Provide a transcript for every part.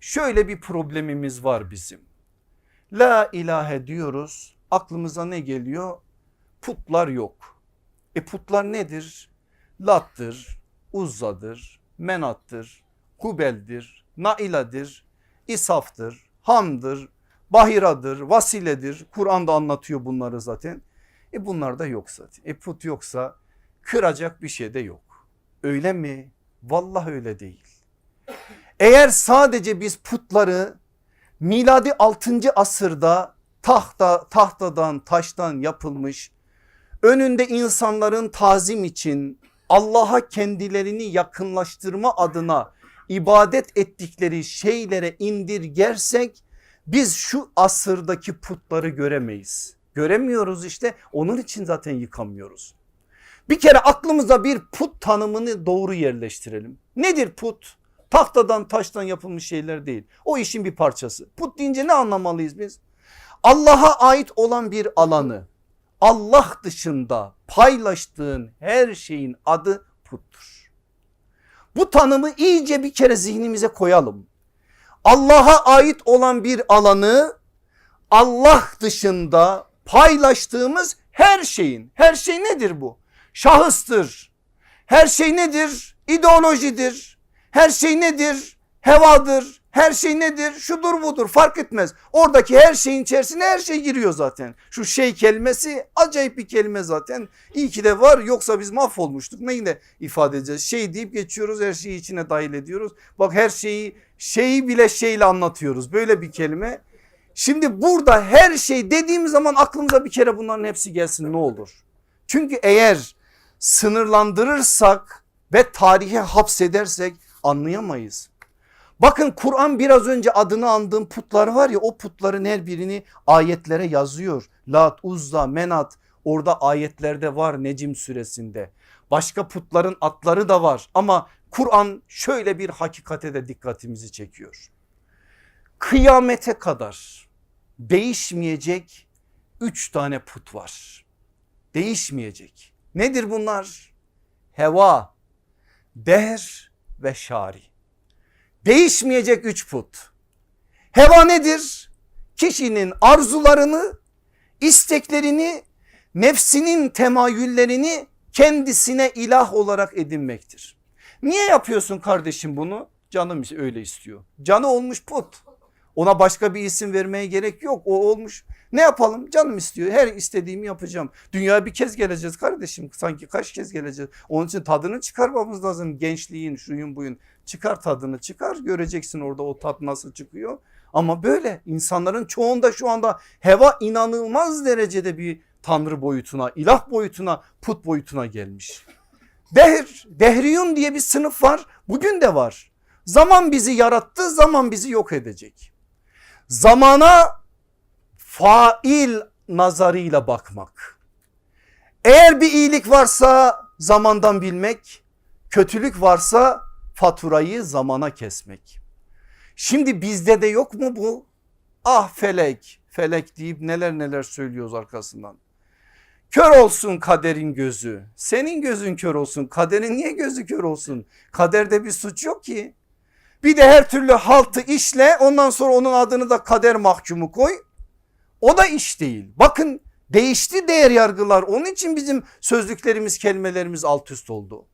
şöyle bir problemimiz var bizim. La ilahe diyoruz aklımıza ne geliyor? Putlar yok. E putlar nedir? Lat'tır, Uzza'dır, Menat'tır, Hubel'dir, Nailadır, İsaf'tır, Ham'dır, Bahira'dır, Vasile'dir. Kur'an'da anlatıyor bunları zaten. E bunlar da yok zaten. E put yoksa kıracak bir şey de yok. Öyle mi? Vallahi öyle değil. Eğer sadece biz putları miladi 6. asırda tahta tahtadan taştan yapılmış önünde insanların tazim için Allah'a kendilerini yakınlaştırma adına ibadet ettikleri şeylere indirgersek biz şu asırdaki putları göremeyiz. Göremiyoruz işte onun için zaten yıkamıyoruz. Bir kere aklımıza bir put tanımını doğru yerleştirelim. Nedir put? Tahtadan taştan yapılmış şeyler değil. O işin bir parçası. Put deyince ne anlamalıyız biz? Allah'a ait olan bir alanı Allah dışında paylaştığın her şeyin adı puttur. Bu tanımı iyice bir kere zihnimize koyalım. Allah'a ait olan bir alanı Allah dışında paylaştığımız her şeyin her şey nedir bu? Şahıstır. Her şey nedir? İdeolojidir. Her şey nedir? Hevadır. Her şey nedir? Şudur budur fark etmez. Oradaki her şeyin içerisine her şey giriyor zaten. Şu şey kelimesi acayip bir kelime zaten. İyi ki de var yoksa biz mahvolmuştuk. Neyle ifade edeceğiz? Şey deyip geçiyoruz her şeyi içine dahil ediyoruz. Bak her şeyi şeyi bile şeyle anlatıyoruz. Böyle bir kelime. Şimdi burada her şey dediğimiz zaman aklımıza bir kere bunların hepsi gelsin ne olur. Çünkü eğer sınırlandırırsak ve tarihe hapsedersek anlayamayız. Bakın Kur'an biraz önce adını andığım putlar var ya o putların her birini ayetlere yazıyor. Lat, Uzza, Menat orada ayetlerde var Necim suresinde. Başka putların atları da var ama Kur'an şöyle bir hakikate de dikkatimizi çekiyor. Kıyamete kadar değişmeyecek üç tane put var. Değişmeyecek. Nedir bunlar? Heva, dehr ve şari. Değişmeyecek üç put. Heva nedir? Kişinin arzularını, isteklerini, nefsinin temayüllerini kendisine ilah olarak edinmektir. Niye yapıyorsun kardeşim bunu? Canım öyle istiyor. Canı olmuş put. Ona başka bir isim vermeye gerek yok. O olmuş. Ne yapalım? Canım istiyor. Her istediğimi yapacağım. Dünyaya bir kez geleceğiz kardeşim. Sanki kaç kez geleceğiz. Onun için tadını çıkarmamız lazım. Gençliğin, şuyun buyun. Çıkar tadını çıkar. Göreceksin orada o tat nasıl çıkıyor. Ama böyle insanların çoğunda şu anda heva inanılmaz derecede bir tanrı boyutuna, ilah boyutuna, put boyutuna gelmiş. Dehr, dehriyun diye bir sınıf var. Bugün de var. Zaman bizi yarattı, zaman bizi yok edecek. Zamana fail nazarıyla bakmak. Eğer bir iyilik varsa zamandan bilmek, kötülük varsa faturayı zamana kesmek. Şimdi bizde de yok mu bu? Ah felek, felek deyip neler neler söylüyoruz arkasından. Kör olsun kaderin gözü. Senin gözün kör olsun. Kaderin niye gözü kör olsun? Kaderde bir suç yok ki. Bir de her türlü haltı işle ondan sonra onun adını da kader mahkumu koy. O da iş değil. Bakın değişti değer yargılar. Onun için bizim sözlüklerimiz kelimelerimiz alt üst oldu.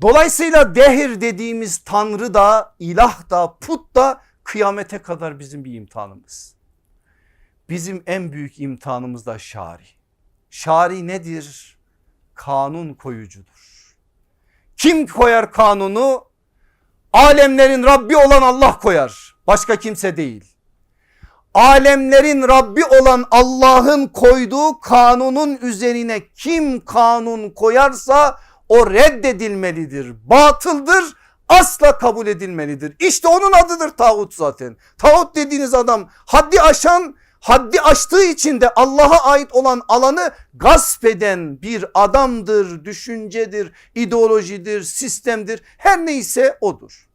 Dolayısıyla dehir dediğimiz tanrı da ilah da put da kıyamete kadar bizim bir imtihanımız. Bizim en büyük imtihanımız da şari. Şari nedir? Kanun koyucudur. Kim koyar kanunu? Alemlerin Rabbi olan Allah koyar. Başka kimse değil. Alemlerin Rabbi olan Allah'ın koyduğu kanunun üzerine kim kanun koyarsa o reddedilmelidir. Batıldır asla kabul edilmelidir. İşte onun adıdır tağut zaten. Tağut dediğiniz adam haddi aşan haddi aştığı için de Allah'a ait olan alanı gasp eden bir adamdır, düşüncedir, ideolojidir, sistemdir her neyse odur.